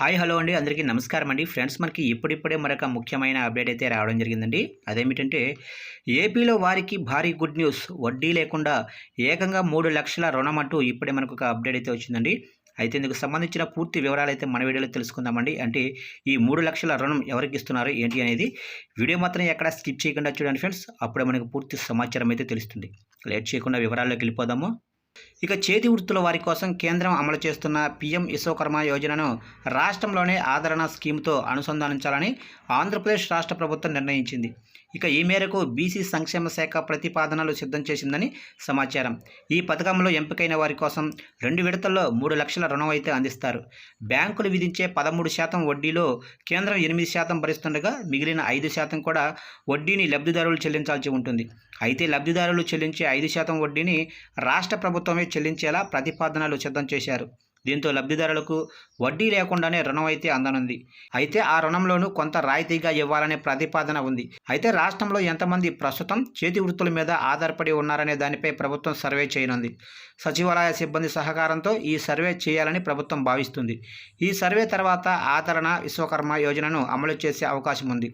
Hi hello అండి. అందరికీ నమస్కారం అండి. ఫ్రెండ్స్ మనకి ఇప్పుడిప్పుడే మరొక ముఖ్యమైన అప్డేట్ అయితే రావడం జరిగిందండి. అదేమిటంటే ఏపీలో వారికి భారీ గుడ్ న్యూస్. వడ్డీ లేకుండా ఏకంగా మూడు లక్షల రుణం అంటూ ఇప్పుడే మనకు ఒక అప్డేట్ అయితే వచ్చిందండి. అయితే ఇందుకు సంబంధించిన పూర్తి వివరాలు అయితే మన వీడియోలో తెలుసుకుందామండి. అంటే ఈ మూడు లక్షల రుణం ఎవరికి ఇస్తున్నారు ఏంటి అనేది వీడియో మాత్రం ఎక్కడ స్కిప్ చేయకుండా చూడండి ఫ్రెండ్స్. అప్పుడే మనకు పూర్తి సమాచారం అయితే తెలుస్తుంది. లేట్ చేయకుండా వివరాల్లోకి వెళ్ళిపోదాము. ఇక చేతి వృత్తుల వారి కోసం కేంద్రం అమలు చేస్తున్న పీఎం విశ్వకర్మ యోజనను రాష్ట్రంలోనే ఆదరణ స్కీమ్తో అనుసంధానించాలని ఆంధ్రప్రదేశ్ రాష్ట్ర ప్రభుత్వం నిర్ణయించింది. ఇక ఈ మేరకు బీసీ సంక్షేమ శాఖ ప్రతిపాదనలు సిద్ధం చేసిందని సమాచారం. ఈ పథకంలో ఎంపికైన వారి కోసం రెండు విడతల్లో మూడు లక్షల రుణం అయితే అందిస్తారు. బ్యాంకులు విధించే పదమూడు శాతం వడ్డీలో కేంద్రం ఎనిమిది శాతం భరిస్తుండగా మిగిలిన ఐదు శాతం కూడా వడ్డీని లబ్ధిదారులు చెల్లించాల్సి ఉంటుంది. అయితే లబ్ధిదారులు చెల్లించే ఐదు శాతం వడ్డీని రాష్ట్ర ప్రభుత్వం ప్రభుత్వమే చెల్లించేలా ప్రతిపాదనలు సిద్ధం చేశారు. దీంతో లబ్ధిదారులకు వడ్డీ లేకుండానే రుణం అయితే అందనుంది. అయితే ఆ రుణంలోనూ కొంత రాయితీగా ఇవ్వాలనే ప్రతిపాదన ఉంది. అయితే రాష్ట్రంలో ఎంతమంది ప్రస్తుతం చేతి వృత్తుల మీద ఆధారపడి ఉన్నారనే దానిపై ప్రభుత్వం సర్వే చేయనుంది. సచివాలయ సిబ్బంది సహకారంతో ఈ సర్వే చేయాలని ప్రభుత్వం భావిస్తుంది. ఈ సర్వే తర్వాత ఆదరణ విశ్వకర్మ యోజనను అమలు చేసే అవకాశం ఉంది.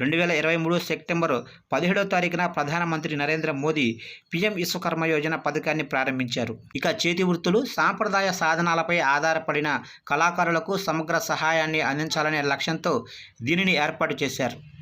రెండు వేల ఇరవై మూడు సెప్టెంబరు పదిహేడో తారీఖున ప్రధానమంత్రి నరేంద్ర మోదీ పీఎం విశ్వకర్మ యోజన పథకాన్ని ప్రారంభించారు. ఇక చేతి వృత్తులు సాంప్రదాయ సాధనాలపై ఆధారపడిన కళాకారులకు సమగ్ర సహాయాన్ని అందించాలనే లక్ష్యంతో దీనిని ఏర్పాటు చేశారు.